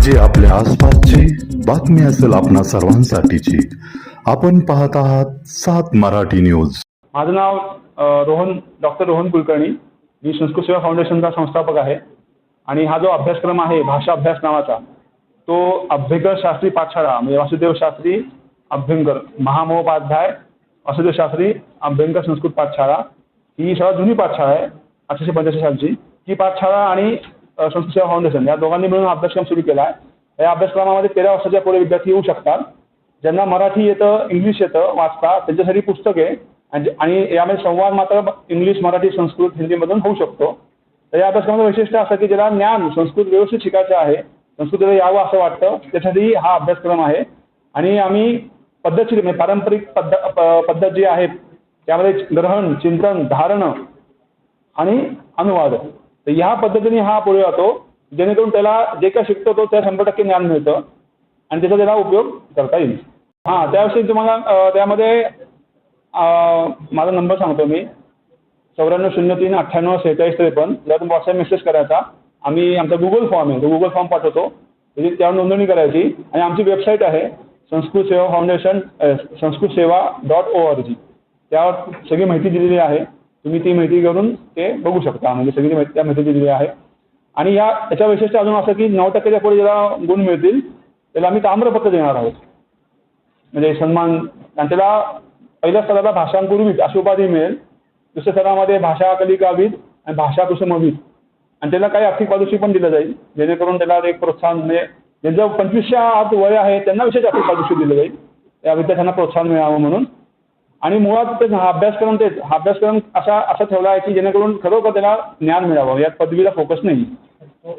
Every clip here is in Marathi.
म्हणजे आपल्या आसपासची बातमी असेल आपणा सर्वांसाठीची. आपण पाहत आहात सात मराठी न्यूज. माझं नाव रोहन डॉक्टर रोहन कुलकर्णी. मी संस्कृत सेवा फाउंडेशनचा संस्थापक आहे. आणि हा जो अभ्यासक्रम आहे भाषा अभ्यास नावाचा तो अभ्यंकर शास्त्री पाठशाळा म्हणजे वासुदेव शास्त्री अभ्यंकर महामहोपाध्याय वासुदेव शास्त्री अभ्यंकर संस्कृत पाठशाळा ही सर्वात जुनी पाठशाळा आहे अठराशे पंच्याऐंशी सालची. ही पाठशाळा आणि संस्कृत सेवा फाउंडेशन या दोघांनी मिळून अभ्यासक्रम सुरू केला आहे. या अभ्यासक्रमामध्ये तेरा वर्षाच्या पुढे विद्यार्थी येऊ शकतात. ज्यांना मराठी येतं इंग्लिश येतं वाचता त्यांच्यासाठी पुस्तक आहे. आणि यामध्ये संवाद मात्र इंग्लिश मराठी संस्कृत हिंदीमधून होऊ शकतो. तर या अभ्यासक्रमाचं वैशिष्ट्य असं की ज्याला ज्ञान संस्कृत व्यवस्थित शिकायचं आहे संस्कृतीला यावं असं वाटतं त्यासाठी हा अभ्यासक्रम आहे. आणि आम्ही पद्धतशीर म्हणजे पारंपरिक पद्ध पद्धत जी आहे त्यामध्ये ग्रहण चिंतन धारण आणि अनुवाद. तर ह्या पद्धतीने हा पुढे जातो जेणेकरून त्याला जे काय शिकतो तो त्या शंभर टक्के ज्ञान मिळतं आणि त्याचा त्याला उपयोग करता येईल. हां त्याविषयी तुम्हाला त्यामध्ये माझा नंबर सांगतो मी. चौऱ्याण्णव शून्य तीन अठ्ठ्याण्णव सेहेचाळीस त्रेपन्न. जर तुम्ही व्हॉट्सअप मेसेज करायचा आम्ही आमचा गुगल फॉर्म आहे तो गुगल फॉर्म पाठवतो. त्याची त्यावर नोंदणी करायची. आणि आमची वेबसाईट आहे संस्कृत सेवा फाउंडेशन संस्कृत सेवा डॉट ओ आर जी त्यावर सगळी माहिती दिलेली आहे. तुम्ही ती माहिती करून ते बघू शकता. म्हणजे सगळी माहिती त्या माहिती दिलेली आहे. आणि या याच्या वैशिष्ट्य अजून असं की नऊ टक्क्याच्या पुढे ज्याला गुण मिळतील त्याला आम्ही ताम्रपत्र देणार आहोत. म्हणजे सन्मान आणि त्याला पहिल्या स्तराला भाषांपूर्वीच अशी उपाधी मिळेल. दुसऱ्या स्तरामध्ये भाषा कलिकावीद आणि भाषा कुसुमवीद. आणि त्याला काही आर्थिक पारितोषिक पण दिलं जाईल. जेणेकरून त्याला एक प्रोत्साहन म्हणजे ज्यांचं पंचवीसच्या आत वय आहे त्यांना विशेष आर्थिक पारितोषिक दिलं जाईल. त्या विद्यार्थ्यांना प्रोत्साहन मिळावं म्हणून. आणि मुळात ते हा अभ्यासक्रम तेच हा अभ्यासक्रम असा असा ठेवला आहे की जेणेकरून खरोखर त्याला ज्ञान मिळावं. यात पदवीला फोकस नाही.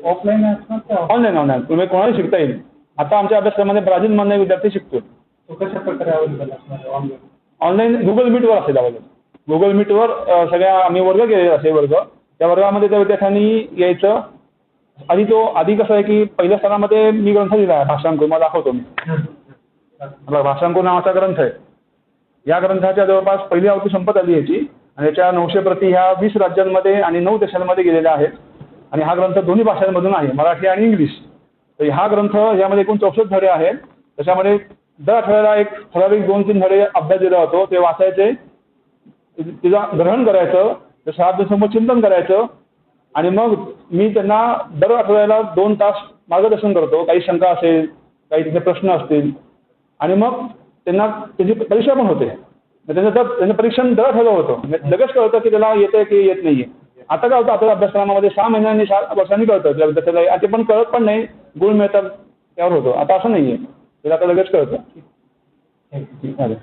ऑफलाईन ऑनलाईन ऑनलाईन तुम्ही कोणाला शिकता येईल? आता आमच्या अभ्यासक्रमामध्ये ब्राझीलमधला विद्यार्थी शिकतो तो कशा प्रकारे अवेलेबल असणार ऑनलाईन ऑनलाईन गुगल मीटवर असेल अवेलेबल गुगल मीटवर सगळ्या आम्ही वर्ग केलेले असे वर्ग. त्या वर्गामध्ये त्या विद्यार्थ्यांनी यायचं. आधी तो आधी कसं आहे की पहिल्या स्तरामध्ये मी ग्रंथ लिहिला आहे भाषांकुर. मला दाखवतो मी. आपला भाषांकुर नावाचा ग्रंथ आहे. या ग्रंथाच्या जवळपास पहिली आवृत्ती संपत आली याची. आणि याच्या नऊशे प्रती ह्या वीस राज्यांमध्ये आणि नऊ देशांमध्ये गेलेल्या आहेत. आणि हा ग्रंथ दोन्ही भाषांमधून आहे मराठी आणि इंग्लिश. तर हा ग्रंथ यामध्ये एकूण चौसष्ट धडे आहेत. त्याच्यामध्ये दर आठवड्याला एक ठराविक दोन तीन धडे अभ्यास दिला होतो ते वाचायचे तिला ग्रहण करायचं ते सात चिंतन करायचं. आणि मग मी त्यांना दर आठवड्याला दोन तास मार्गदर्शन करतो. काही शंका असेल काही तिथे प्रश्न असतील. आणि मग त्यांना त्याची परीक्षा पण होते. मग त्यांचं तर त्यांचं परीक्षण दर ठरलं होतं. म्हणजे लगेच कळतं की त्याला येतं की येत नाही आता काय होतं आता अभ्यासक्रमामध्ये सहा महिन्यांनी सहा वर्षांनी कळतं. त्या विद्यार्थ्याला ते पण कळत पण नाही. गुण मिळतात त्यावर होतं. आता असं नाही आहे त्याला आता लगेच कळतं. चालेल